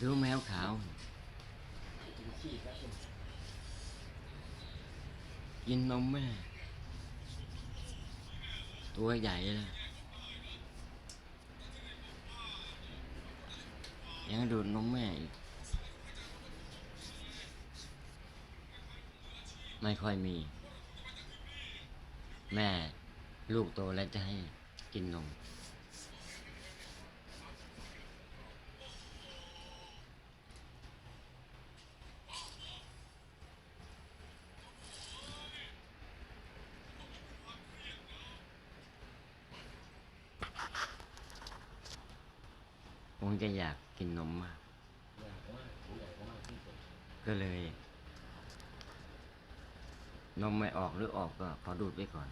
ดูแมวขาว กินขี้ครับผมกินนมแม่ ตัวใหญ่เลยยังดูดนมแม่อีก ไม่ค่อยมี แม่ ลูกโตแล้วจะให้กินนม คงจะอยากกินนมมากอยากมากผมอยากมากที่สุดก็เลย นมไม่ออกหรือออกก็ขอดูดไว้ก่อน